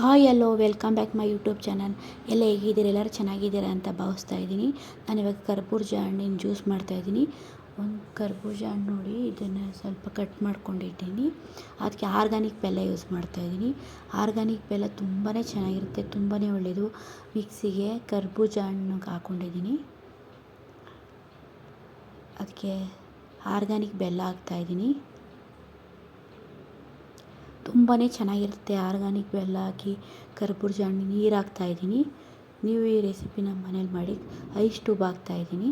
Hi hello welcome back my YouTube channel. ಎಲ್ಲ ಹೇಗಿದ್ದೀರಿ? ಎಲ್ಲರೂ ಚೆನ್ನಾಗಿದ್ದೀರಾ ಅಂತ ಭಾವಿಸ್ತಾ ಇದ್ದೀನಿ. ನಾನು ಇವಾಗ ಕರ್ಬೂಜ ಹಣ್ಣಿನ ಜ್ಯೂಸ್ ಮಾಡ್ತಾಯಿದ್ದೀನಿ ಒಂದು ಕರ್ಬೂಜ ಹಣ್ಣು ನೋಡಿ, ಇದನ್ನು ಸ್ವಲ್ಪ ಕಟ್ ಮಾಡ್ಕೊಂಡಿದ್ದೀನಿ. ಅದಕ್ಕೆ ಆರ್ಗಾನಿಕ್ ಬೆಲ್ಲ ಯೂಸ್ ಮಾಡ್ತಾ ಇದ್ದೀನಿ. ಆರ್ಗಾನಿಕ್ ಬೆಲ್ಲ ತುಂಬಾ ಚೆನ್ನಾಗಿರುತ್ತೆ ತುಂಬಾ ಒಳ್ಳೆಯದು ಮಿಕ್ಸಿಗೆ ಕರ್ಬೂಜ ಹಣ್ಣು ಹಾಕ್ಕೊಂಡಿದ್ದೀನಿ ಅದಕ್ಕೆ ಆರ್ಗಾನಿಕ್ ಬೆಲ್ಲ ಹಾಕ್ತಾಯಿದ್ದೀನಿ ತುಂಬಾ ಚೆನ್ನಾಗಿರುತ್ತೆ ಆರ್ಗಾನಿಕ್ ಬೆಲ್ಲ ಹಾಕಿ ಕರ್ಬೂಜ ಹಣ್ಣು ನೀರು ಹಾಕ್ತಾಯಿದ್ದೀನಿ ನೀವು ಈ ರೆಸಿಪಿನ ಮನೇಲಿ ಮಾಡಿ, ಐಸ್ ಟ್ಯೂಬ್ ಹಾಕ್ತಾಯಿದ್ದೀನಿ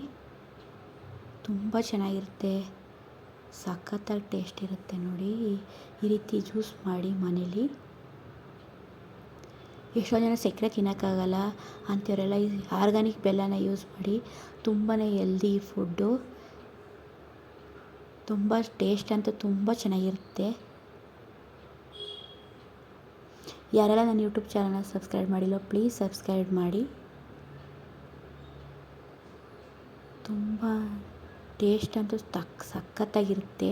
ತುಂಬ ಚೆನ್ನಾಗಿರುತ್ತೆ. ಸಖತ್ತಾಗಿ ಟೇಸ್ಟ್ ಇರುತ್ತೆ ನೋಡಿ. ಈ ರೀತಿ ಜ್ಯೂಸ್ ಮಾಡಿ ಮನೇಲಿ. ಎಷ್ಟೋ ಜನ ಸಕ್ಕರೆ ತಿನ್ನೋಕ್ಕಾಗಲ್ಲ, ಅಂಥವರೆಲ್ಲ ಈ ಆರ್ಗಾನಿಕ್ ಬೆಲ್ಲನ ಯೂಸ್ ಮಾಡಿ ತುಂಬಾ ಹೆಲ್ದಿ ಫುಡ್ಡು. ತುಂಬ ಟೇಸ್ಟ್ ಅಂತೂ ತುಂಬ ಚೆನ್ನಾಗಿರುತ್ತೆ. ಯಾರೆಲ್ಲ ನನ್ನ ಯೂಟ್ಯೂಬ್ ಚಾನಲ್ನ ಸಬ್ಸ್ಕ್ರೈಬ್ ಮಾಡಿಲ್ಲ, ಪ್ಲೀಸ್ ಸಬ್ಸ್ಕ್ರೈಬ್ ಮಾಡಿ. ತುಂಬ ಟೇಸ್ಟ್ ಅಂತೂ ತಕ್ ಸಖತ್ತಾಗಿರುತ್ತೆ.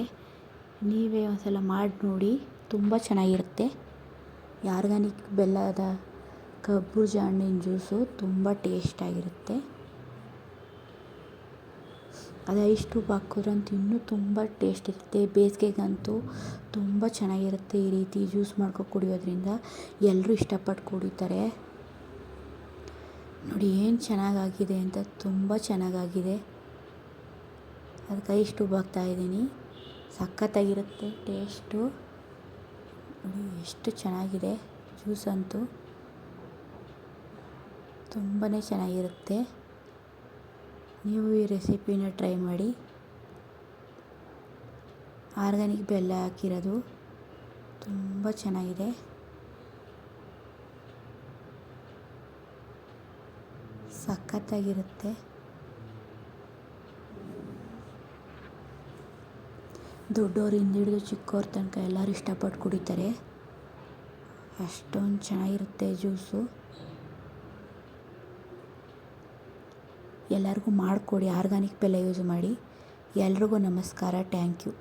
ನೀವೇ ಒಂದು ಸಲ ಮಾಡಿ ನೋಡಿ, ತುಂಬ ಚೆನ್ನಾಗಿರುತ್ತೆ. ಆರ್ಗ್ಯಾನಿಕ್ ಬೆಲ್ಲದ ಕಬ್ಬು ಹಣ್ಣಿನ ಜ್ಯೂಸು ತುಂಬ ಟೇಸ್ಟಾಗಿರುತ್ತೆ. ಅದು ಐಸ್ ಟ್ಯೂಬ್ ಹಾಕಿದ್ರಂತೂ ಇನ್ನೂ ತುಂಬ ಟೇಸ್ಟ್ ಇರುತ್ತೆ. ಬೇಸಿಗೆಗಂತೂ ತುಂಬ ಚೆನ್ನಾಗಿರುತ್ತೆ ಈ ರೀತಿ ಜ್ಯೂಸ್ ಮಾಡ್ಕೊ ಕುಡಿಯೋದ್ರಿಂದ. ಎಲ್ಲರೂ ಇಷ್ಟಪಟ್ಟು ಕುಡಿತಾರೆ. ನೋಡಿ ಏನು ಚೆನ್ನಾಗಾಗಿದೆ ಅಂತ ತುಂಬ ಚೆನ್ನಾಗಾಗಿದೆ. ಅದಕ್ಕೆ ಐಸ್ ಟ್ಯೂಬ್ ಹಾಕ್ತಾಯಿದ್ದೀನಿ ಸಖತ್ತಾಗಿರುತ್ತೆ ಟೇಸ್ಟು ನೋಡಿ ಎಷ್ಟು ಚೆನ್ನಾಗಿದೆ ಜ್ಯೂಸ್ ಅಂತೂ. ತುಂಬಾ ಚೆನ್ನಾಗಿರುತ್ತೆ. ನೀವು ಈ ರೆಸಿಪಿನ ಟ್ರೈ ಮಾಡಿ. ಆರ್ಗ್ಯಾನಿಕ್ ಬೆಲ್ಲ ಹಾಕಿರೋದು ತುಂಬ ಚೆನ್ನಾಗಿದೆ. ಸಖತ್ತಾಗಿರುತ್ತೆ. ದೊಡ್ಡೋರಿಂದ ಹಿಡಿದು ಚಿಕ್ಕವ್ರ ತನಕ ಎಲ್ಲರೂ ಇಷ್ಟಪಟ್ಟು ಕುಡಿತಾರೆ. ಅಷ್ಟೊಂದು ಚೆನ್ನಾಗಿರುತ್ತೆ ಜ್ಯೂಸು. ಎಲ್ಲರಿಗೂ ಮಾಡಿಕೊಡಿ ಆರ್ಗಾನಿಕ್ ಬೆಲ್ಲ ಯೂಸ್ ಮಾಡಿ. ಎಲ್ರಿಗೂ ನಮಸ್ಕಾರ ಟ್ಯಾಂಕ್ ಯು.